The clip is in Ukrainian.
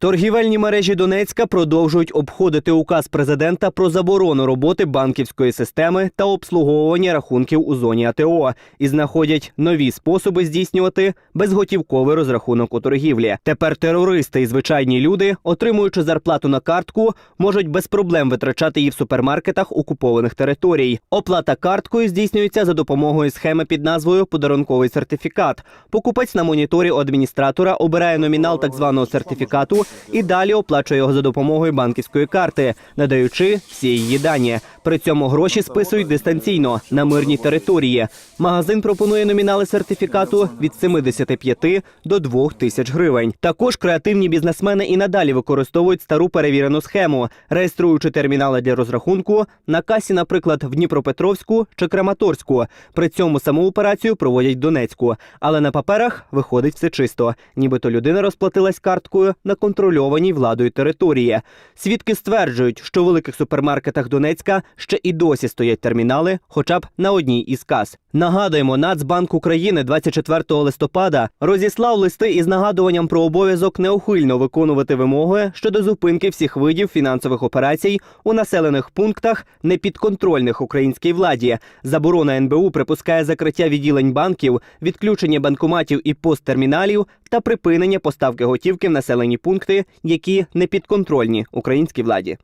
Торгівельні мережі Донецька продовжують обходити указ президента про заборону роботи банківської системи та обслуговування рахунків у зоні АТО і знаходять нові способи здійснювати безготівковий розрахунок у торгівлі. Тепер терористи і звичайні люди, отримуючи зарплату на картку, можуть без проблем витрачати її в супермаркетах окупованих територій. Оплата карткою здійснюється за допомогою схеми під назвою Подарунковий сертифікат. Покупець на моніторі у адміністратора обирає номінал так званого сертифікату і далі оплачує його за допомогою банківської карти, надаючи всі її дані. При цьому гроші списують дистанційно на мирній території. Магазин пропонує номінали сертифікату від 75 до 2 тисяч гривень. Також креативні бізнесмени і надалі використовують стару перевірену схему, реєструючи термінали для розрахунку на касі, наприклад, в Дніпропетровську чи Краматорську. При цьому саму операцію проводять в Донецьку, але на паперах виходить все чисто, нібито людина розплатилась карткою на контрольованій владою території. Свідки стверджують, що в великих супермаркетах Донецька ще і досі стоять термінали, хоча б на одній із кас. Нагадуємо, Нацбанк України 24 листопада розіслав листи із нагадуванням про обов'язок неухильно виконувати вимоги щодо зупинки всіх видів фінансових операцій у населених пунктах, непідконтрольних українській владі. Заборона НБУ припускає закриття відділень банків, відключення банкоматів і посттерміналів та припинення поставки готівки в населені пункти, які не підконтрольні українській владі.